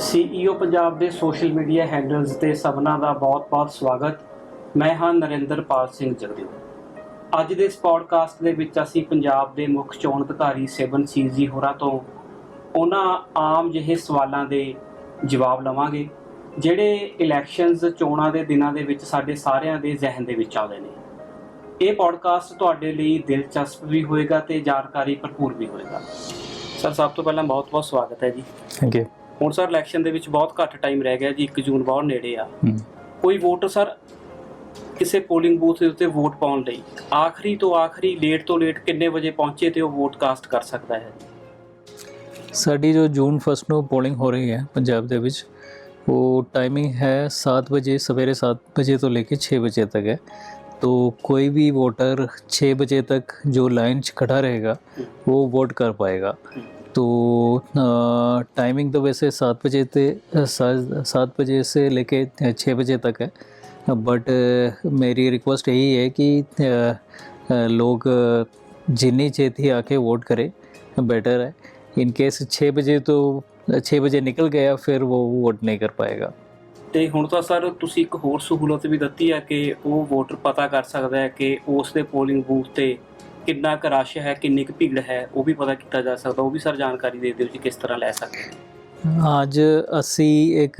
CEO Punjab ਦੇ social media handles ਤੇ ਸਭਨਾਂ ਦਾ ਬਹੁਤ-ਬਹੁਤ ਸਵਾਗਤ। ਮੈਂ ਹਾਂ ਨਰਿੰਦਰਪਾਲ ਸਿੰਘ ਜਗਦੇਵ ਅੱਜ ਦੇ ਇਸ ਪੋਡਕਾਸਟ ਦੇ ਵਿੱਚ ਅਸੀਂ ਪੰਜਾਬ ਦੇ ਮੁੱਖ ਚੋਣ ਅਧਿਕਾਰੀ ਸੇਵਨ ਸੀਜੀ ਹੋਰਾਂ ਤੋਂ ਉਹਨਾਂ ਆਮ ਜਿਹੇ ਸਵਾਲਾਂ ਦੇ ਜਵਾਬ ਲਵਾਂਗੇ, ਜਿਹੜੇ ਇਲੈਕਸ਼ਨਸ ਚੋਣਾਂ ਦੇ ਦਿਨਾਂ ਦੇ ਵਿੱਚ ਸਾਡੇ ਸਾਰਿਆਂ ਦੇ ਜ਼ਿਹਨ ਦੇ ਵਿੱਚ ਆਉਂਦੇ ਨੇ। ਇਹ ਪੋਡਕਾਸਟ ਤੁਹਾਡੇ ਲਈ ਦਿਲਚਸਪ ਵੀ ਹੋਏਗਾ ਤੇ ਜਾਣਕਾਰੀ ਭਰਪੂਰ ਵੀ ਹੋਏਗਾ। ਸਰ, ਸਭ ਤੋਂ ਪਹਿਲਾਂ ਬਹੁਤ-ਬਹੁਤ ਸਵਾਗਤ ਹੈ ਜੀ। ਥੈਂਕ ਯੂ ਹੁਣ ਸਰ ਇਲੈਕਸ਼ਨ ਦੇ ਵਿੱਚ ਬਹੁਤ ਘੱਟ ਟਾਈਮ ਰਹਿ ਗਿਆ ਜੀ 1 ਜੂਨ ਬਹੁਤ ਨੇੜੇ ਆ ਕੋਈ ਵੋਟਰ ਸਰ ਕਿਸੇ ਪੋਲਿੰਗ ਬੂਥ ਦੇ ਉੱਤੇ ਵੋਟ ਪਾਉਣ ਲਈ ਆਖਰੀ ਤੋਂ ਆਖਰੀ ਲੇਟ ਤੋਂ ਲੇਟ ਕਿੰਨੇ ਵਜੇ ਪਹੁੰਚੇ ਤੇ ਉਹ ਵੋਟ ਕਾਸਟ ਕਰ ਸਕਦਾ ਹੈ ਸਾਡੀ ਜੋ ਜੂਨ ਫਸਟ ਨੂੰ ਪੋਲਿੰਗ ਹੋ ਰਹੀ ਹੈ ਪੰਜਾਬ ਦੇ ਵਿੱਚ ਉਹ ਟਾਈਮਿੰਗ ਹੈ 7 ਵਜੇ ਸਵੇਰੇ 7 ਵਜੇ ਤੋਂ ਲੈ ਕੇ 6 ਵਜੇ तक है तो कोई भी वोटर 6 बजे तक जो लाइन च खड़ा रहेगा वो वोट कर पाएगा तो टाइमिंग तो वैसे सात बजे से सात बजे से लेके छः बजे तक है बट मेरी रिक्वेस्ट यही है कि अ, अ, लोग जिन्नी छेती आके वोट करें बेटर है इन केस छः बजे तो छः बजे निकल गया फिर वो वोट नहीं कर पाएगा ਤੇ ਹੁਣ ਤਾਂ ਸਰ ਤੁਸੀਂ ਇੱਕ ਹੋਰ ਸਹੂਲਤ ਵੀ ਦਿੱਤੀ ਹੈ ਕਿ ਉਹ ਵੋਟਰ ਪਤਾ ਕਰ ਸਕਦਾ ਹੈ ਕਿ ਉਸ ਦੇ ਪੋਲਿੰਗ ਬੂਥ ਤੇ ਕਿੰਨਾ ਕੁ ਰਸ਼ ਹੈ ਕਿੰਨੀ ਕੁ ਭੀੜ ਹੈ ਉਹ ਵੀ ਪਤਾ ਕੀਤਾ ਜਾ ਸਕਦਾ। ਉਹ ਵੀ ਸਰ ਜਾਣਕਾਰੀ ਦੇ ਦਿਓ ਜੀ ਕਿਸ ਤਰ੍ਹਾਂ ਲੈ ਸਕਦੇ ਹਾਂ। आज ਅਸੀਂ ਇੱਕ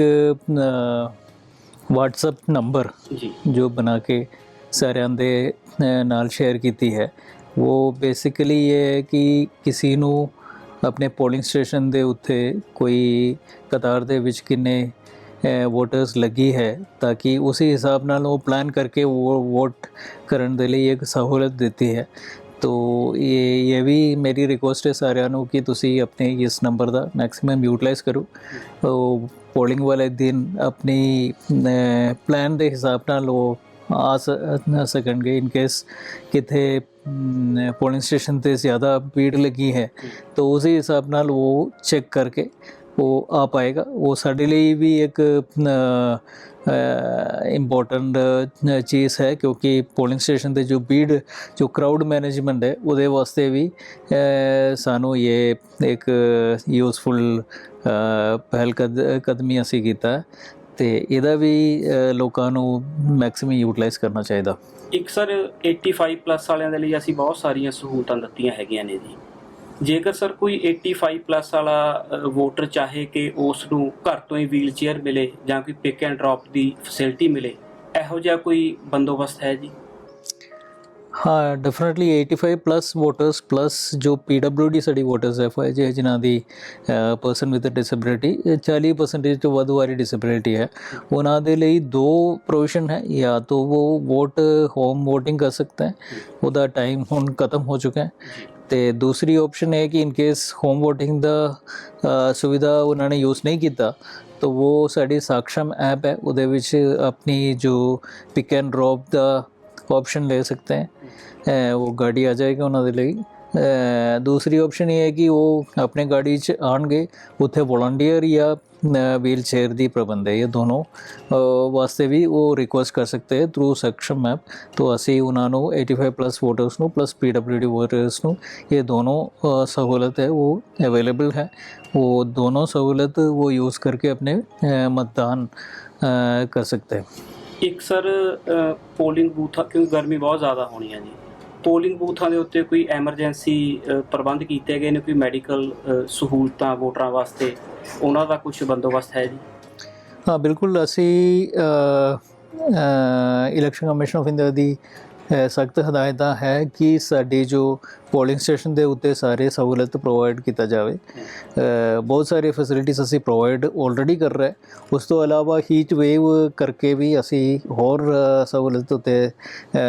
WhatsApp ਨੰਬਰ ਜੀ। ਜੋ ਬਣਾ ਕੇ ਸਾਰਿਆਂ ਦੇ ਨਾਲ ਸ਼ੇਅਰ ਕੀਤੀ ਹੈ। ਉਹ ਬੇਸਿਕਲੀ ਇਹ ਹੈ ਕਿ ਕਿਸੇ ਨੂੰ ਆਪਣੇ ਪੋਲਿੰਗ ਸਟੇਸ਼ਨ ਦੇ ਉੱਤੇ ਕੋਈ ਕਤਾਰ ਦੇ ਵਿੱਚ ਕਿੰਨੇ ਵੋਟਰਸ ਲੱਗੀ ਹੈ ਤਾਂ ਕਿ ਉਸੇ ਹਿਸਾਬ ਨਾਲ ਉਹ ਪਲਾਨ ਕਰਕੇ ਉਹ ਵੋਟ ਕਰਨ ਦੇ ਲਈ ਇੱਕ ਸਹੂਲਤ ਦਿੱਤੀ ਹੈ। ਤੋ ਇਹ ਇਹ ਵੀ ਮੇਰੀ ਰਿਕੁਐਸਟ ਹੈ ਸਾਰਿਆਂ ਨੂੰ ਕਿ ਤੁਸੀਂ ਆਪਣੇ ਇਸ ਨੰਬਰ ਦਾ ਮੈਕਸਿਮਮ ਯੂਟਿਲਾਈਜ਼ ਕਰੋ। ਉਹ ਪੋਲਿੰਗ ਵਾਲੇ ਦਿਨ ਆਪਣੀ ਪਲਾਨ ਦੇ ਹਿਸਾਬ ਨਾਲ ਉਹ ਆ ਸਕਣਗੇ ਇਨ ਕੇਸ ਕਿਤੇ ਪੋਲਿੰਗ ਸਟੇਸ਼ਨ ਤੇ ਜ਼ਿਆਦਾ ਭੀੜ ਲੱਗੀ ਹੈ, ਤਾਂ ਉਸੇ ਹਿਸਾਬ ਨਾਲ ਉਹ ਚੈੱਕ ਕਰਕੇ ਉਹ ਆ ਪਾਏਗਾ। ਉਹ ਸਾਡੇ ਲਈ ਵੀ ਇੱਕ ਇੰਪੋਰਟੈਂਟ ਚੀਜ਼ ਹੈ ਕਿਉਂਕਿ ਪੋਲਿੰਗ ਸਟੇਸ਼ਨ ਤੇ ਜੋ ਭੀੜ, ਜੋ ਕਰਾਊਡ ਮੈਨੇਜਮੈਂਟ ਹੈ, ਉਹਦੇ ਵਾਸਤੇ ਵੀ ਸਾਨੂੰ ਇਹ ਇੱਕ ਯੂਸਫੁਲ ਪਹਿਲ ਕਦਮੀ ਅਸੀਂ ਕੀਤਾ। ਹੈ ਤੇ ਇਹਦਾ ਵੀ ਲੋਕਾਂ ਨੂੰ ਮੈਕਸਿਮਮ ਯੂਟਿਲਾਈਜ਼ ਕਰਨਾ ਚਾਹੀਦਾ। ਇੱਕ ਸਰ 85 ਪਲੱਸ ਵਾਲਿਆਂ ਦੇ ਲਈ ਅਸੀਂ ਬਹੁਤ ਸਾਰੀਆਂ ਸਹੂਲਤਾਂ ਦਿੱਤੀਆਂ ਹੈਗੀਆਂ ਨੇ ਜੀ। ਜੇਕਰ ਸਰ ਕੋਈ 85 ਪਲੱਸ ਵਾਲਾ ਵੋਟਰ ਚਾਹੇ ਕਿ ਉਸ ਨੂੰ ਘਰ ਤੋਂ ਹੀ ਵੀਲ ਚੇਅਰ ਮਿਲੇ ਜਾਂ ਕੋਈ ਪਿਕ ਐਂਡ ਡ੍ਰੌਪ ਦੀ ਫੈਸਿਲਿਟੀ ਮਿਲੇ, ਇਹੋ ਜਿਹਾ ਕੋਈ ਬੰਦੋਬਸਤ ਹੈ ਜੀ? ਹਾਂ ਡੈਫੀਨਿਟਲੀ 85 ਪਲੱਸ ਵੋਟਰਸ ਪਲੱਸ ਜੋ PWD ਸਾਡੀ ਵੋਟਰਸ ਐਫ ਆਈ ਜੇ ਜਿਨ੍ਹਾਂ ਦੀ ਪਰਸਨ ਵਿਦ ਡਿਸੇਬਿਲਿਟੀ 40% ਤੋਂ ਵੱਧ ਵਾਲੀ ਡਿਸੇਬਿਲਿਟੀ ਹੈ। ਉਹਨਾਂ ਦੇ ਲਈ ਦੋ ਪ੍ਰੋਵੀਜ਼ਨ ਹੈ, ਜਾਂ ਤਾਂ ਉਹ ਵੋਟ ਹੋਮ VOTING ਕਰ ਸਕते ਹੈ। ਉਹਦਾ ਟਾਈਮ ਹੁਣ ਖਤਮ ਹੋ ਚੁੱਕਾ ਹੈ। ਤੇ ਦੂਸਰੀ ਆਪਸ਼ਨ ਹੈ ਕਿ ਇਨ ਕੇਸ ਹੋਮ VOTING ਦਾ ਸੁਵਿਧਾ ਉਹਨਾਂ ਨੇ ਯੂਜ਼ ਨਹੀਂ ਕੀਤਾ, ਤਾਂ ਉਹ ਸਾਡੀ ਸਾਖਸ਼ਮ ਐਪ ਹੈ, ਉਹਦੇ ਵਿੱਚ ਆਪਣੀ ਜੋ ਪਿਕ ਐਂਡ ਡ੍ਰੌਪ ਦਾ ਆਪਸ਼ਨ ਲੈ ਸਕਦੇ ਹੈ। ਉਹ ਗਾੜੀ ਆ ਜਾਏਗਾ ਉਹਨਾਂ ਦੇ ਲਈ। ਦੂਸਰੀ ਆਪਸ਼ਨ ਇਹ ਹੈ ਕਿ ਉਹ ਆਪਣੇ ਗਾੜੀ 'ਚ ਆਣਗੇ ਉੱਥੇ ਵੋਲੰਟੀਅਰ ਜਾਂ व्हील चेयर दी प्रबंध है ये दोनों ਵਾਸਤੇ ਵੀ ਉਹ ਰਿਕੁਐਸਟ ਕਰ ਸਕਦੇ ਹੈ ਥਰੂ ਸਕਸ਼ਮ ਐਪ ਤੋਂ ਅਸੀਂ ਉਹਨਾਂ ਨੂੰ 85 ਪਲੱਸ ਵੋਟਰਸ ਨੂੰ ਪਲੱਸ ਪੀਡਬਲਯੂਡੀ ਵੋਟਰਸ ਨੂੰ ਇਹ ਦੋਨੋਂ ਸਹੂਲਤ ਹੈ, ਉਹ ਅਵੇਲੇਬਲ ਹੈ। ਉਹ ਦੋਨੋਂ ਸਹੂਲਤ ਉਹ ਯੂਜ਼ ਕਰਕੇ ਆਪਣੇ ਮਤਦਾਨ ਕਰ ਸਕਦੇ ਹੈ। ਇੱਕ ਸਰ ਪੋਲਿੰਗ ਬੂਥ ਕਿਉਂਕਿ ਗਰਮੀ ਬਹੁਤ ਜ਼ਿਆਦਾ ਹੋਣੀ ਹੈ ਜੀ। ਪੋਲਿੰਗ ਬੂਥਾਂ ਦੇ ਉੱਤੇ ਕੋਈ ਐਮਰਜੈਂਸੀ ਪ੍ਰਬੰਧ ਕੀਤੇ ਗਏ ਨੇ, ਕੋਈ ਮੈਡੀਕਲ ਸਹੂਲਤਾਂ ਵੋਟਰਾਂ ਵਾਸਤੇ? ਉਹਨਾਂ ਦਾ ਕੁਝ ਬੰਦੋਬਸਤ ਹੈ ਜੀ? ਹਾਂ, ਬਿਲਕੁਲ ਅਸੀਂ ਇਲੈਕਸ਼ਨ ਕਮਿਸ਼ਨ ਆਫ ਇੰਡੀਆ ਦੀ ਸਖਤ ਹਦਾਇਤਾਂ ਹੈ ਕਿ ਸਾਡੀ ਜੋ ਪੋਲਿੰਗ ਸਟੇਸ਼ਨ ਦੇ ਉੱਤੇ ਸਾਰੇ ਸਹੂਲਤ ਪ੍ਰੋਵਾਈਡ ਕੀਤਾ ਜਾਵੇ। ਬਹੁਤ ਸਾਰੇ ਫੈਸਿਲਿਟੀਜ਼ ਅਸੀਂ ਪ੍ਰੋਵਾਈਡ ਆਲਰੇਡੀ ਕਰ ਰਹੇ ਉਸ ਤੋਂ ਇਲਾਵਾ ਹੀਟ ਵੇਵ ਕਰਕੇ ਵੀ ਅਸੀਂ ਹੋਰ ਸਹੂਲਤ ਉੱਤੇ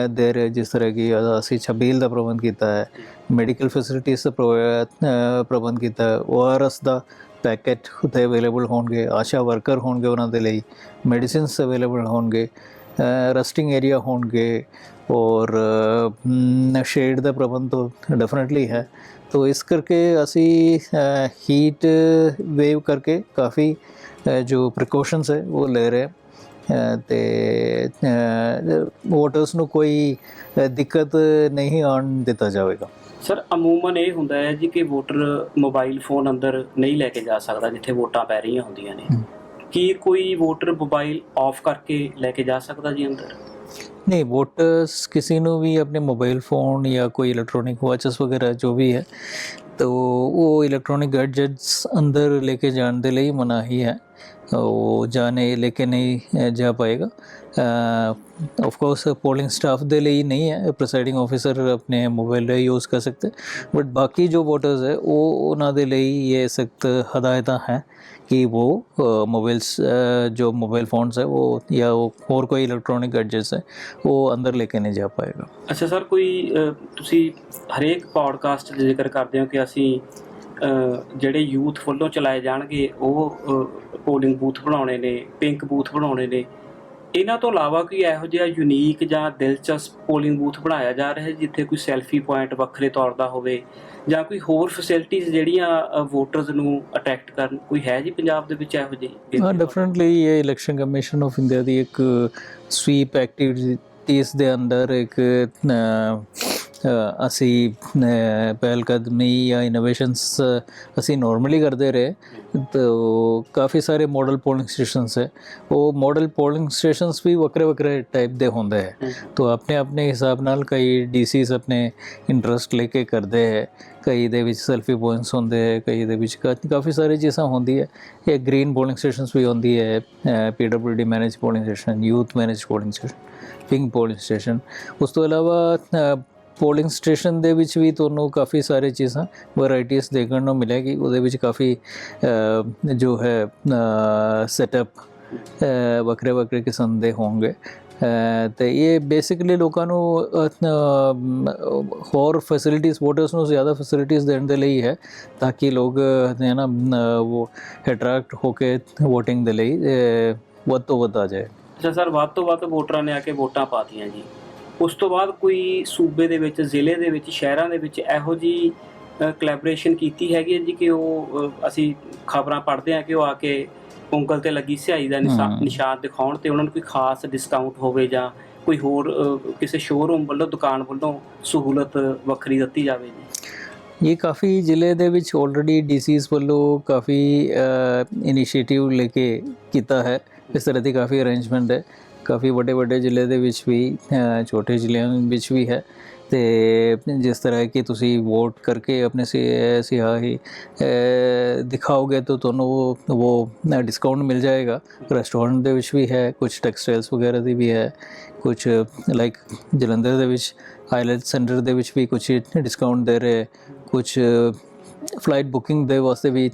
ਦੇ ਰਹੇ ਜਿਸ ਤਰ੍ਹਾਂ ਕਿ ਅਸੀਂ ਛਬੀਲ ਦਾ ਪ੍ਰਬੰਧ ਕੀਤਾ ਹੈ ਮੈਡੀਕਲ ਫੈਸਿਲਿਟੀਜ਼ ਦਾ ਪ੍ਰੋਵਾ- ਪ੍ਰਬੰਧ ਕੀਤਾ ਹੈ ਓਆਰਐਸ ਦਾ ਪੈਕੇਟ ਉੱਥੇ ਅਵੇਲੇਬਲ ਹੋਣਗੇ, ਆਸ਼ਾ ਵਰਕਰ ਹੋਣਗੇ ਉਹਨਾਂ ਦੇ ਲਈ ਮੈਡੀਸਿਨਸ ਅਵੇਲੇਬਲ ਹੋਣਗੇ। ਰੈਸਟਿੰਗ ਏਰੀਆ ਹੋਣਗੇ ਔਰ ਸ਼ੇਡ ਦਾ ਪ੍ਰਬੰਧ ਤਾਂ ਡੈਫੀਨਿਟਲੀ ਹੈ ਤੋ ਇਸ ਕਰਕੇ ਅਸੀਂ ਹੀਟ ਵੇਵ ਕਰਕੇ ਕਾਫੀ ਜੋ ਪ੍ਰੀਕਾਸ਼ਨਸ ਹੈ ਉਹ ਲੈ ਰਹੇ ਤੇ ਵੋਟਰਸ ਨੂੰ ਕੋਈ ਦਿੱਕਤ ਨਹੀਂ ਆਉਣ ਦਿੱਤਾ ਜਾਵੇਗਾ ਸਰ ਅਮੂਮਨ ਇਹ ਹੁੰਦਾ ਹੈ ਜੀ ਕਿ ਵੋਟਰ ਮੋਬਾਈਲ ਫੋਨ ਅੰਦਰ ਨਹੀਂ ਲੈ ਕੇ ਜਾ ਸਕਦਾ ਜਿੱਥੇ ਵੋਟਾਂ ਪੈ ਰਹੀਆਂ ਹੁੰਦੀਆਂ ਨੇ। ਕੀ ਕੋਈ ਵੋਟਰ ਮੋਬਾਈਲ ਆਫ ਕਰਕੇ ਲੈ ਕੇ ਜਾ ਸਕਦਾ ਜੀ ਅੰਦਰ नहीं वोटर्स किसी ਨੂੰ ਵੀ ਆਪਣੇ ਮੋਬਾਈਲ ਫੋਨ ਜਾਂ ਕੋਈ ਇਲੈਕਟ੍ਰੋਨਿਕ ਵਾਚਸ ਵਗੈਰਾ ਜੋ ਵੀ ਹੈ तो वो इलेक्ट्रॉनिक गैजेट्स अंदर लेके जाने ਦੇ ਲਈ ਮਨਾਹੀ ਹੈ ਉਹ ਜਾਣੇ लेके नहीं अ, जा पाएगा ਆਫ ਕੋਰਸ ਪੋਲਿੰਗ ਸਟਾਫ ਦੇ ਲਈ ਨਹੀਂ ਹੈ ਪ੍ਰੈਸਾਈਡਿੰਗ ਆਫੀਸਰ ਆਪਣੇ ਮੋਬਾਈਲ ਦਾ ਯੂਜ਼ ਕਰ ਸਕਤੇ ਬਟ ਬਾਕੀ ਜੋ ਵੋਟਰਸ ਹੈ ਉਹ ਉਹਨਾਂ ਦੇ ਲਈ ਇਹ ਸਖਤ कि वो मोबाइल्स जो मोबाइल फ़ोन्स है, वो या वो ਹੋਰ ਕੋਈ ਇਲੈਕਟ੍ਰੋਨਿਕ ਗੈਡਜਟਸ ਹੈ ਉਹ ਅੰਦਰ ਲੈ ਕੇ ਨਹੀਂ ਜਾ ਪਾਏਗਾ ਅੱਛਾ ਸਰ ਕੋਈ ਤੁਸੀਂ ਹਰੇਕ ਪੌਡਕਾਸਟ 'ਚ ਜ਼ਿਕਰ ਕਰਦੇ ਹੋ ਕਿ ਅਸੀਂ ਜਿਹੜੇ ਯੂਥ ਵੱਲੋਂ ਚਲਾਏ ਜਾਣਗੇ ਉਹ ਪੋਲਿੰਗ ਬੂਥ ਬਣਾਉਣੇ ਨੇ ਪਿੰਕ ਬੂਥ ਬਣਾਉਣੇ ਨੇ ਇਹਨਾਂ ਤੋਂ ਇਲਾਵਾ ਕੋਈ ਇਹੋ ਜਿਹਾ ਯੂਨੀਕ ਜਾਂ ਦਿਲਚਸਪ ਪੋਲਿੰਗ ਬੂਥ ਬਣਾਇਆ ਜਾ ਰਿਹਾ ਜਿੱਥੇ ਕੋਈ ਸੈਲਫੀ ਪੁਆਇੰਟ ਵੱਖਰੇ ਤੌਰ ਦਾ ਹੋਵੇ ਜਾਂ ਕੋਈ ਹੋਰ ਫੈਸਿਲਿਟੀਆਂ ਜਿਹੜੀਆਂ ਵੋਟਰਸ ਨੂੰ ਅਟਰੈਕਟ ਕਰਨ? ਕੋਈ ਹੈ ਜੀ ਪੰਜਾਬ ਦੇ ਵਿੱਚ ਇਹੋ ਜਿਹੀ? ਹਾਂ ਡੈਫੀਨਿਟਲੀ ਇਹ ਇਲੈਕਸ਼ਨ ਕਮਿਸ਼ਨ ਆਫ ਇੰਡੀਆ ਦੀ ਇੱਕ ਸਵੀਪ ਐਕਟੀਵਿਟੀਜ਼ ਦੇ ਅੰਦਰ ਇੱਕ ਅਸੀਂ ਅ, ਪਹਿਲ ਕਦਮੀ ਜਾਂ ਇਨੋਵੇਸ਼ਨਸ ਅਸੀਂ ਨਾਰਮਲੀ ਕਰਦੇ ਰਹੇ। तो ਕਾਫੀ ਸਾਰੇ ਮਾਡਲ ਪੋਲਿੰਗ ਸਟੇਸ਼ਨਸ ਹੈ। ਉਹ ਮਾਡਲ ਪੋਲਿੰਗ ਸਟੇਸ਼ਨਸ ਵੀ ਵੱਖਰੇ ਵੱਖਰੇ ਟਾਈਪ ਦੇ ਹੁੰਦੇ ਹੈ। ਤੋ ਆਪਣੇ ਆਪਣੇ ਹਿਸਾਬ ਨਾਲ ਕਈ ਡੀਸੀਸ ਆਪਣੇ ਇੰਟਰਸਟ ਲੈ ਕੇ ਕਰਦੇ ਹੈ। ਕਈ ਦੇ ਵਿੱਚ ਸੈਲਫੀ ਪੁਆਇੰਟਸ ਹੁੰਦੇ ਹੈ ਕਈ ਦੇ ਵਿੱਚ ਕਾ- ਕਾਫੀ ਸਾਰੇ ਚੀਜ਼ਾਂ ਹੁੰਦੀ ਹੈ। ਇਹ ਗ੍ਰੀਨ ਪੋਲਿੰਗ ਸਟੇਸ਼ਨਸ ਵੀ ਹੁੰਦੀ ਹੈ PWD manage polling station youth manage polling station pink polling station ਉਸ ਤੋਂ ਇਲਾਵਾ ਪੋਲਿੰਗ ਸਟੇਸ਼ਨ ਦੇ ਵਿੱਚ ਵੀ ਤੁਹਾਨੂੰ ਕਾਫੀ ਸਾਰੇ ਚੀਜ਼ਾਂ ਵੈਰਾਈਟੀਆਂ ਦੇਖਣ ਨੂੰ ਮਿਲੇਗੀ। ਉਹਦੇ ਵਿੱਚ ਕਾਫੀ ਜੋ ਹੈ ਸੈਟਅਪ ਵੱਖਰੇ ਵੱਖਰੇ ਕਿਸਮ ਦੇ ਹੋਣਗੇ। ਅ, ਤੇ ਇਹ ਬੇਸਿਕਲੀ ਲੋਕਾਂ ਨੂੰ ਹੋਰ ਫੈਸਿਲਿਟੀਆਂ ਵੋਟਰਸ ਨੂੰ ਜ਼ਿਆਦਾ ਫੈਸਿਲਿਟੀਆਂ ਦੇਣ ਦੇ ਲਈ ਹੈ ਤਾਂ ਕਿ ਲੋਕ ਹੈ ਨਾ ਉਹ ਅਟਰੈਕਟ ਹੋ ਕੇ VOTING ਦੇ ਲਈ ਵੱਧ ਤੋਂ ਵੱਧ ਆ ਜਾਏ। ਅੱਛਾ ਸਰ ਵੱਧ ਤੋਂ ਵੱਧ ਵੋਟਰਾਂ ਨੇ ਆ ਕੇ ਵੋਟਾਂ ਪਾਤੀਆਂ ਜੀ। ਉਸ ਤੋਂ ਬਾਅਦ ਕੋਈ ਸੂਬੇ ਦੇ ਵਿੱਚ ਜ਼ਿਲ੍ਹੇ ਦੇ ਵਿੱਚ ਸ਼ਹਿਰਾਂ ਦੇ ਵਿੱਚ ਇਹੋ ਜੀ ਕੋਲੈਬੋਰੇਸ਼ਨ ਕੀਤੀ ਹੈਗੀ ਹੈ ਜੀ ਕਿ ਉਹ ਅਸੀਂ ਖਬਰਾਂ ਪੜ੍ਹਦੇ ਹਾਂ ਕਿ ਉਹ ਆ ਕੇ ਉਂਗਲ ਤੇ ਲੱਗੀ ਸਿਹਾਈ ਦਾ। ਨਿਸ਼ਾਨ ਦਿਖਾਉਣ ਤੇ ਉਹਨਾਂ ਨੂੰ ਕੋਈ ਖਾਸ ਡਿਸਕਾਊਂਟ ਹੋਵੇ ਜਾਂ ਕੋਈ ਹੋਰ ਕਿਸੇ ਸ਼ੋਰੂਮ ਵੱਲੋਂ ਦੁਕਾਨ ਵੱਲੋਂ ਸਹੂਲਤ ਵੱਖਰੀ ਦਿੱਤੀ ਜਾਵੇ ਜੀ। ਇਹ ਕਾਫੀ ਜ਼ਿਲ੍ਹੇ ਦੇ ਵਿੱਚ ਆਲਰੇਡੀ ਡੀਸੀਸ ਵੱਲੋਂ ਕਾਫੀ ਇਨੀਸ਼ੀਏਟਿਵ ਲੈ ਕੇ ਕੀਤਾ ਹੈ। ਇਸ ਤਰ੍ਹਾਂ ਦੀ ਕਾਫੀ ਅਰੇਂਜਮੈਂਟ ਹੈ। ਕਾਫੀ ਵੱਡੇ ਵੱਡੇ ਜ਼ਿਲ੍ਹੇ ਦੇ ਵਿੱਚ ਵੀ ਛੋਟੇ ਜ਼ਿਲ੍ਹਿਆਂ ਵਿੱਚ ਵੀ ਹੈ। ਤੇ ਜਿਸ ਤਰ੍ਹਾਂ ਕਿ ਤੁਸੀਂ ਵੋਟ ਕਰਕੇ ਆਪਣੇ ਸਿ- ਸਿਆਹੀ ਦਿਖਾਓਗੇ ਤਾਂ ਤੁਹਾਨੂੰ ਉਹ ਉਹ ਡਿਸਕਾਊਂਟ ਮਿਲ ਜਾਏਗਾ। ਰੈਸਟੋਰੈਂਟ ਦੇ ਵਿੱਚ ਵੀ ਹੈ ਕੁਝ ਟੈਕਸਟਾਈਲਸ ਵਗੈਰਾ ਦੀ ਵੀ ਹੈ ਕੁਝ ਲਾਈਕ ਜਲੰਧਰ ਦੇ ਵਿੱਚ ਆਈਲੈਂਡ ਸੈਂਟਰ ਦੇ ਵਿੱਚ ਵੀ ਕੁਝ ਡਿਸਕਾਊਂਟ ਦੇ ਰਹੇ ਕੁਝ ਫਲਾਈਟ ਬੁਕਿੰਗ ਦੇ ਵਾਸਤੇ ਵੀ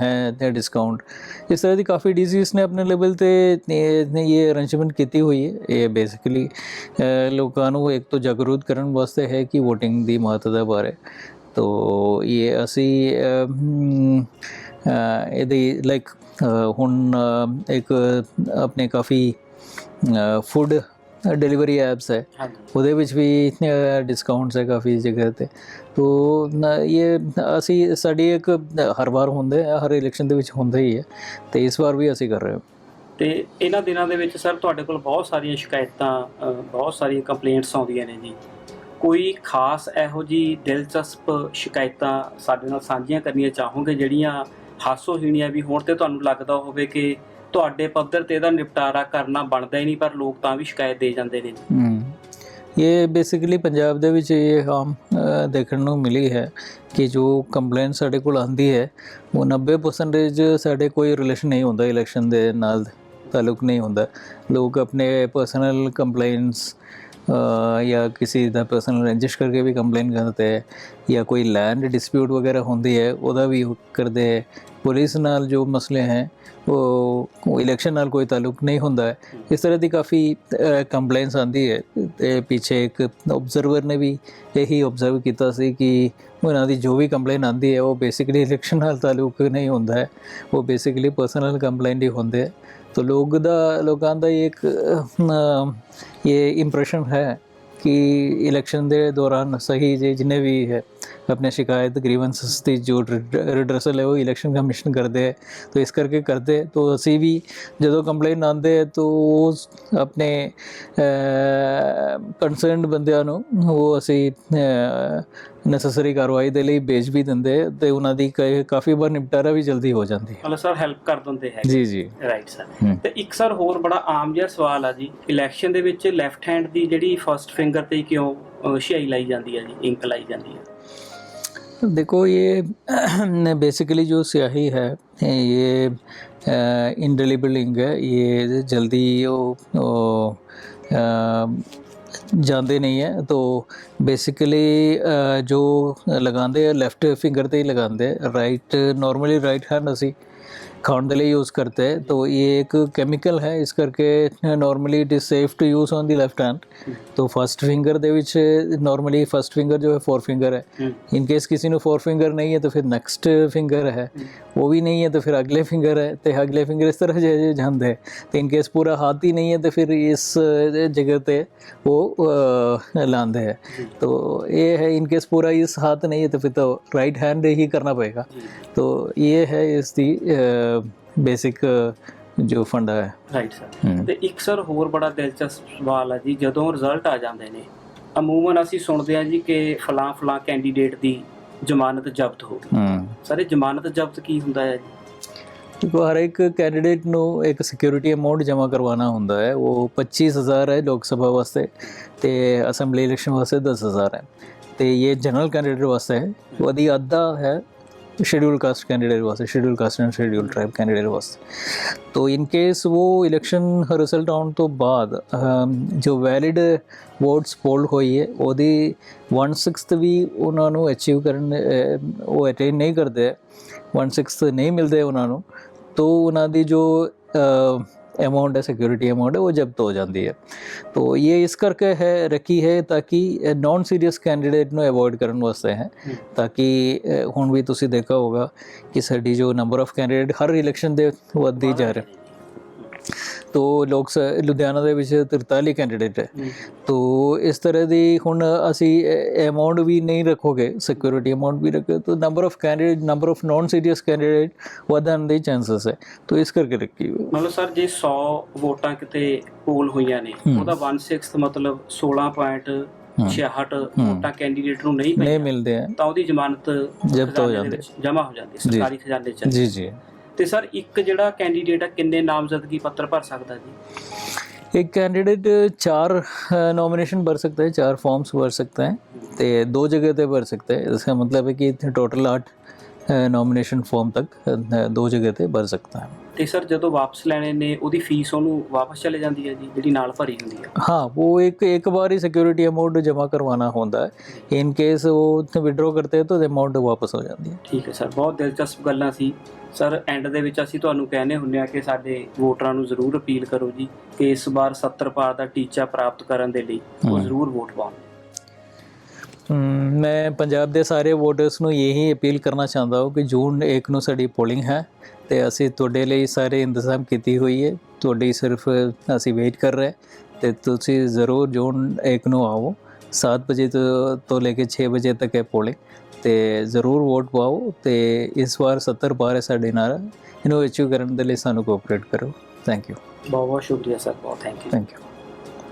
ਹੈ ਤੇ ਡਿਸਕਾਊਂਟ ਇਸ ਤਰ੍ਹਾਂ ਦੀ ਕਾਫੀ ਡੀਸੀਸ ਨੇ ਆਪਣੇ ਲੈਵਲ ਤੇ ਇਹ ਅਰੇਂਜਮੈਂਟ ਕੀਤੀ ਹੋਈ ਹੈ। ਇਹ ਬੇਸਿਕਲੀ ਲੋਕਾਂ ਨੂੰ ਇੱਕ ਤੋਂ ਜਾਗਰੂਕ ਕਰਨ ਵਾਸਤੇ ਹੈ ਕਿ VOTING ਦੀ ਮਹੱਤਤਾ ਬਾਰੇ। ਤੋ, ਇਹ ਅਸੀਂ ਇਹਦੇ ਲਾਈਕ ਹੁਣ ਇੱਕ ਆਪਣੇ ਕਾਫੀ ਫੂਡ ਡਿਲੀਵਰੀ ਐਪਸ ਹੈ ਉਹਦੇ ਵਿੱਚ ਵੀ ਡਿਸਕਾਊਂਟਸ ਹੈ ਕਾਫੀ ਜਗ੍ਹਾ ਤੇ ਤੋ ਇਹ ਅਸੀਂ ਸਾਡੀ ਇੱਕ ਹਰ ਵਾਰ ਹੁੰਦੇ ਆ, ਹਰ ਇਲੈਕਸ਼ਨ ਦੇ ਵਿੱਚ ਹੁੰਦਾ ਹੀ ਹੈ ਤੇ ਇਸ ਵਾਰ ਵੀ ਅਸੀਂ ਕਰ ਰਹੇ ਹਾਂ ਤੇ ਇਹਨਾਂ ਦਿਨਾਂ ਦੇ ਵਿੱਚ ਸਰ ਤੁਹਾਡੇ ਕੋਲ ਬਹੁਤ ਸਾਰੀਆਂ ਸ਼ਿਕਾਇਤਾਂ ਬਹੁਤ ਸਾਰੀਆਂ ਕੰਪਲੇਂਟਸ ਆਉਂਦੀਆਂ ਨੇ ਜੀ ਕੋਈ ਖਾਸ ਇਹੋ ਜੀ ਦਿਲਚਸਪ ਸ਼ਿਕਾਇਤਾਂ ਸਾਡੇ ਨਾਲ ਸਾਂਝੀਆਂ ਕਰਨੀਆਂ ਚਾਹੋਗੇ ਜਿਹੜੀਆਂ ਹਾਸੋਹੀਣੀਆਂ ਵੀ ਹੋਣ ਤੇ ਤੁਹਾਨੂੰ ਲੱਗਦਾ ਹੋਵੇ ਕਿ ਤੁਹਾਡੇ ਪੱਧਰ ਤੇ ਇਹਦਾ ਨਿਪਟਾਰਾ ਕਰਨਾ ਬਣਦਾ ਹੀ ਨਹੀਂ, ਪਰ ਲੋਕ ਤਾਂ ਵੀ ਸ਼ਿਕਾਇਤ ਦੇ ਜਾਂਦੇ ਨੇ। ਇਹ ਬੇਸਿਕਲੀ ਪੰਜਾਬ ਦੇ ਵਿੱਚ ਇਹ ਆਮ ਦੇਖਣ ਨੂੰ ਮਿਲੀ ਹੈ ਕਿ ਜੋ ਕੰਪਲੇਂਟ ਸਾਡੇ ਕੋਲ ਆਂਦੀ ਹੈ, ਉਹ 90% ਸਾਡੇ ਕੋਈ ਰਿਲੇਸ਼ਨ ਨਹੀਂ ਹੁੰਦਾ ਇਲੈਕਸ਼ਨ ਦੇ ਨਾਲ, ਤਾਲੁਕ ਨਹੀਂ ਹੁੰਦਾ। ਲੋਕ ਆਪਣੇ ਪਰਸਨਲ ਕੰਪਲੇਂਟਸ ਜਾਂ ਕਿਸੇ ਦਾ ਪਰਸਨਲ ਰਜਿਸਟਰ ਕਰਕੇ ਵੀ ਕੰਪਲੇਨ ਕਰਦੇ ਹੈ ਜਾਂ ਕੋਈ ਲੈਂਡ ਡਿਸਪਿਊਟ ਵਗੈਰਾ ਹੁੰਦੀ ਹੈ, ਉਹਦਾ ਵੀ ਕਰਦੇ ਹੈ। ਪੁਲਿਸ ਨਾਲ ਜੋ ਮਸਲੇ ਹੈ, ਉਹ ਇਲੈਕਸ਼ਨ ਨਾਲ ਕੋਈ ਤਾਲੁਕ ਨਹੀਂ ਹੁੰਦਾ ਹੈ। ਇਸ ਤਰ੍ਹਾਂ ਦੀ ਕਾਫੀ ਕੰਪਲੇਂਟਸ ਆਂਦੀ ਹੈ। ਤੇ ਪਿੱਛੇ ਇੱਕ ਆਬਜ਼ਰਵਰ ਨੇ ਵੀ ਇਹੀ ਆਬਜ਼ਰਵ ਕੀਤਾ ਸੀ ਕਿ ਉਹਨਾਂ ਦੀ ਜੋ ਵੀ ਕੰਪਲੇਨ ਆਂਦੀ ਹੈ, ਉਹ ਬੇਸਿਕਲੀ ਇਲੈਕਸ਼ਨ ਨਾਲ ਤਾਲੁਕ ਨਹੀਂ ਹੁੰਦਾ ਹੈ। ਉਹ ਬੇਸਿਕਲੀ ਪਰਸਨਲ ਕੰਪਲੇਂਟ ਹੀ ਹੁੰਦੇ ਹੈ। तो लोग ਦਾ ਲੋਕਾਂ ਦਾ ਇਹ ਇੱਕ ਅਹ, ਇਹ ਇੰਪ੍ਰੈਸ਼ਨ ਹੈ ਕਿ ਇਲੈਕਸ਼ਨ ਦੇ ਦੌਰਾਨ ਸਹੀ ਜੇ ਜਿੰਨੇ ਵੀ ਹੈ ਆਪਣੇ ਸ਼ਿਕਾਇਤ ਗ੍ਰੀਵੈਂਸਸ ਦੀ ਜੋ ਰਿਡਰਸਲ ਹੈ ਉਹ ਇਲੈਕਸ਼ਨ ਕਮਿਸ਼ਨ ਕਰਦੇ ਹੈ ਤਾਂ ਇਸ ਕਰਕੇ ਕਰਦੇ। ਤਾਂ ਅਸੀਂ ਵੀ ਜਦੋਂ ਕੰਪਲੇਨ ਆਉਂਦੇ ਹੈ ਤਾਂ ਉਹ ਆਪਣੇ ਕੰਸਰਨਡ ਬੰਦਿਆਂ ਨੂੰ ਉਹ ਅਸੀਂ ਨੈਸੈਸਰੀ ਕਾਰਵਾਈ ਦੇ ਲਈ ਭੇਜ ਵੀ ਦਿੰਦੇ ਤੇ ਉਹਨਾਂ ਦੀ ਕਾਫੀ ਵਾਰ ਨਿਪਟਾਰਾ ਵੀ ਜਲਦੀ ਹੋ ਜਾਂਦੀ ਹੈ ਮਤਲਬ ਸਰ ਹੈਲਪ ਕਰ ਦਿੰਦੇ ਹੈ ਜੀ ਜੀ ਰਾਈਟ ਸਰ। ਤੇ ਇੱਕ ਸਰ ਹੋਰ ਬੜਾ ਆਮ ਜਿਹਾ ਸਵਾਲ ਆ ਜੀ ਇਲੈਕਸ਼ਨ ਦੇ ਵਿੱਚ ਲੈਫਟ ਹੈਂਡ ਦੀ ਜਿਹੜੀ ਫਰਸਟ ਫਿੰਗਰ ਤੇ ਕਿਉਂ ਸ਼ਿਆਈ ਲਾਈ ਜਾਂਦੀ ਹੈ ਜੀ ਇੰਕ ਲਾਈ ਜਾਂਦੀ ਹੈ देखो ये बेसिकली जो स्याही है ये इंडेलिबल इंक है ये जल्दी वो, वो अ, ਜਾਂਦੇ ਨਹੀਂ ਹੈ तो बेसिकली ਜੋ ਲਗਾਉਂਦੇ ਆ ਲੈਫਟ ਫਿੰਗਰ ਤੇ ਹੀ ਲਗਾਉਂਦੇ ਰਾਈਟ ਨਾਰਮਲੀ ਰਾਈਟ ਹੈਂਡ ਅਸੀਂ ਖਾਣ ਦੇ ਲਈ ਯੂਜ਼ करते हैं तो ये एक केमिकल है ਇਸ ਕਰਕੇ normally it is safe to use on the left hand तो ਫਸਟ ਫਿੰਗਰ ਦੇ ਵਿੱਚ ਨਾਰਮਲੀ ਫਸਟ ਫਿੰਗਰ ਜੋ ਹੈ ਫੋਰ ਫਿੰਗਰ ਹੈ ਹੂੰ ਇਨ ਕੇਸ ਕਿਸੇ ਨੂੰ ਫੋਰ ਫਿੰਗਰ ਨਹੀਂ ਹੈ ਤਾਂ ਫਿਰ ਨੈਕਸਟ ਫਿੰਗਰ ਹੈ ਉਹ ਵੀ ਨਹੀਂ ਹੈ ਤਾਂ ਫਿਰ ਅਗਲੇ ਫਿੰਗਰ ਹੈ ਤੇ ਅਗਲੇ ਫਿੰਗਰ ਇਸ ਤਰ੍ਹਾਂ ਜੇ ਜਾਂਦੇ ਹੈ ਤੇ ਇਨ ਕੇਸ ਪੂਰਾ ਹੱਥ ਹੀ ਨਹੀਂ ਹੈ ਤਾਂ ਫਿਰ ਇਸ ਜਗ੍ਹਾ ਤੇ ਉਹ ਅ, ਲਾਉਂਦੇ ਹੈ तो ये है इन केस पूरा इस हाथ नहीं है तो फिर तो राइट हैंड ही करना पड़ेगा ਜੀ तो ये है इसकी ਬੇਸਿਕ ਜੋ ਫੰਡ ਹੈ। ਰਾਈਟ ਸਰ ਤੇ ਇੱਕ ਸਰ ਹੋਰ ਬੜਾ ਦਿਲਚਸਪ ਸਵਾਲ ਹੈ ਜੀ ਜਦੋਂ ਰਿਜ਼ਲਟ ਆ ਜਾਂਦੇ ਨੇ ਅਮੂਮਨ ਅਸੀਂ ਸੁਣਦੇ ਆ ਜੀ ਕਿ ਫਲਾਂ ਫਲਾਂ ਕੈਂਡੀਡੇਟ ਦੀ ਜ਼ਮਾਨਤ ਜ਼ਬਤ ਹੋ ਗਈ। ਸਰ ਇਹ ਜ਼ਮਾਨਤ ਜ਼ਬਤ ਕੀ ਹੁੰਦਾ ਹੈ ਜੀ? ਦੇਖੋ ਹਰ ਇੱਕ ਕੈਂਡੀਡੇਟ ਨੂੰ ਇੱਕ ਸਿਕਿਉਰਿਟੀ ਅਮਾਉਂਟ ਜਮ੍ਹਾਂ ਕਰਵਾਉਣਾ ਹੁੰਦਾ ਹੈ। ਉਹ 25000 ਹੈ ਲੋਕ ਸਭਾ ਵਾਸਤੇ ਤੇ ਅਸੈਂਬਲੀ ਇਲੈਕਸ਼ਨ ਵਾਸਤੇ 10000 ਹੈ। ਤੇ ਇਹ ਜਨਰਲ ਕੈਂਡੀਡੇਟ ਵਾਸਤੇ ਹੈ। ਉਹਦੀ ਅੱਧਾ ਹੈ शेड्यूल कास्ट कैंडिडेट वास्ते schedule caste and schedule tribe candidate वास्ते तो इन केस वो इलेक्शन रिजल्ट आउण ਤੋਂ ਬਾਅਦ ਅਮ, ਜੋ ਵੈਲਿਡ ਵੋਟਸ ਪੋਲ ਹੋਈ ਹੈ ਉਹਦੀ 1/6 ਵੀ ਉਹਨਾਂ ਨੂੰ ਅਚੀਵ ਕਰਨ ਅ, ਉਹ ਅਟੇਨ ਨਹੀਂ ਕਰਦੇ 1/6 ਨਹੀਂ ਮਿਲਦੇ ਉਹਨਾਂ ਨੂੰ तो ਉਹਨਾਂ ਦੀ ਜੋ ਅਮਾਉਂਟ ਹੈ ਸਿਕਿਉਰਿਟੀ ਅਮਾਉਂਟ ਹੈ ਉਹ ਜ਼ਬਤ ਹੋ ਜਾਂਦੀ ਹੈ। तो ये ਇਸ ਕਰਕੇ ਹੈ ਰੱਖੀ ਹੈ ਤਾਂ ਕਿ ਨਾਨ ਸੀਰੀਅਸ ਕੈਂਡੀਡੇਟ ਨੂੰ ਅਵੋਇਡ ਕਰਨ ਵਾਸਤੇ ਹੈ। ਤਾਂ ਕਿ ਹੁਣ ਵੀ ਤੁਸੀਂ ਦੇਖਿਆ ਹੋਗਾ ਕਿ ਸਾਡੀ ਜੋ ਨੰਬਰ ਆਫ ਕੈਂਡੀਡੇਟ ਹਰ ਇਲੈਕਸ਼ਨ ਦੇ ਵੱਧਦੀ ਜਾ ਰਿਹਾ ਤੋ ਲੋਕ ਲੁਧਿਆਣਾ ਦੇ ਵਿੱਚ 43 ਕੈਂਡੀਡੇਟ ਹੈ। ਤੋ ਇਸ ਤਰ੍ਹਾਂ ਦੀ ਹੁਣ ਅਸੀਂ ਅਮਾਉਂਟ ਵੀ ਨਹੀਂ ਰੱਖੋਗੇ ਸਿਕਿਉਰਿਟੀ ਅਮਾਉਂਟ ਵੀ ਰੱਖੋ ਤਾਂ number of candidate number of non serious candidate ਵਧਣ ਦੇ ਚਾਂਸਸ ਹੈ। ਤੋ ਇਸ ਕਰਕੇ ਰੱਖੀ ਹੋਈ। ਮਤਲਬ ਸਰ ਜੇ 100 ਵੋਟਾਂ ਕਿਤੇ ਪੋਲ ਹੋਈਆਂ ਨੇ। ਉਹਦਾ 1/6 ਮਤਲਬ 16.66 ਵੋਟਾਂ ਕੈਂਡੀਡੇਟ ਨੂੰ ਨਹੀਂ ਨਹੀਂ ਪਈਆਂ ਮਿਲਦੇ ਹੈ ਤਾਂ ਉਹਦੀ ਜ਼ਮਾਨਤ ਜ਼ਬਤ ਹੋ ਜਾਂਦੀ ਜਮ੍ਹਾਂ ਹੋ ਜਾਂਦੀ ਸਰਕਾਰੀ ਖਜ਼ਾਨੇ 'ਚ ਜੀ ਜੀ। ਤੇ ਸਰ ਇੱਕ ਜਿਹੜਾ ਕੈਂਡੀਡੇਟ ਆ ਕਿੰਨੇ ਨਾਮਜ਼ਦਗੀ ਪੱਤਰ ਭਰ ਸਕਦਾ ਜੀ एक कैंडिडेट चार नॉमिनेशन भर सकता है चार फॉर्म्स भर सकता है तो दो जगह पे भर सकता है इसका मतलब है कि टोटल आठ नॉमिनेशन फॉर्म तक अ, दो जगह पे भर सकता है ਤੇ ਸਰ ਜਦੋਂ ਵਾਪਸ ਲੈਣੇ ਨੇ ਉਹਦੀ ਫੀਸ ਉਹਨੂੰ ਵਾਪਸ ਚਲੇ ਜਾਂਦੀ ਹੈ ਜੀ ਜਿਹੜੀ ਨਾਲ ਭਰੀ ਹੁੰਦੀ ਹੈ हाँ वो एक एक बार ही सिक्योरिटी अमाउंट जमा करवाना होता है इन केस वो विड्रॉ करते हैं तो अमाउंट वापस हो जाती है ਠੀਕ ਹੈ ਸਰ ਬਹੁਤ ਦਿਲਚਸਪ ਗੱਲਾਂ ਸੀ ਸਰ ਐਂਡ ਦੇ ਵਿੱਚ ਅਸੀਂ ਤੁਹਾਨੂੰ ਕਹਿੰਦੇ ਹੁੰਦੇ ਆ ਕਿ ਸਾਡੇ ਵੋਟਰਾਂ ਨੂੰ ਜ਼ਰੂਰ ਅਪੀਲ ਕਰੋ ਜੀ ਕਿ ਇਸ ਵਾਰ 70 ਪਾਰ ਦਾ ਟੀਚਾ ਪ੍ਰਾਪਤ ਕਰਨ ਦੇ ਲਈ ਉਹ ਹਮ। ਜ਼ਰੂਰ ਵੋਟ ਪਾਉਣ ਹਮ, ਮੈਂ ਪੰਜਾਬ ਦੇ ਸਾਰੇ ਵੋਟਰਸ ਨੂੰ ਇਹੀ ਅਪੀਲ ਕਰਨਾ ਚਾਹੁੰਦਾ ਹਾਂ ਕਿ ਜੂਨ 1 ਨੂੰ ਸਾਡੀ ਪੋਲਿੰਗ ਹੈ ਤੇ ਅਸੀਂ ਤੁਹਾਡੇ ਲਈ ਸਾਰੇ ਇੰਤਜ਼ਾਮ ਕੀਤੀ ਹੋਈ ਹੈ। ਤੁਹਾਡੀ ਸਿਰਫ ਅਸੀਂ ਵੇਟ ਕਰ ਰਹੇ ਤੇ ਤੁਸੀਂ ਜ਼ਰੂਰ ਜੂਨ 1 ਨੂੰ ਆਓ। 7 ਵਜੇ ਤੋਂ ਲੈ ਕੇ 6 ਵਜੇ ਤੱਕ ਹੈ ਪੋਲਿੰਗ ਤੇ ਜ਼ਰੂਰ ਵੋਟ ਪਾਓ ਤੇ ਇਸ ਵਾਰ 70 ਪਾਰ ਹੈ ਸਾਡੇ ਨਾਲ। ਇਹਨੂੰ ਅਚੀਵ ਕਰਨ ਦੇ ਲਈ ਸਾਨੂੰ ਕੋਆਪਰੇਟ ਕਰੋ। ਥੈਂਕ ਯੂ ਬਹੁਤ ਬਹੁਤ ਸ਼ੁਕਰੀਆ ਸਰ ਬਹੁਤ ਥੈਂਕ ਯੂ ਥੈਂਕ ਯੂ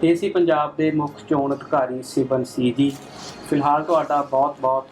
ਇਹ ਸੀ ਪੰਜਾਬ ਦੇ ਮੁੱਖ ਚੋਣ ਅਧਿਕਾਰੀ ਸਿਬਨ ਸੀ ਜੀ ਫਿਲਹਾਲ ਤੁਹਾਡਾ ਬਹੁਤ ਬਹੁਤ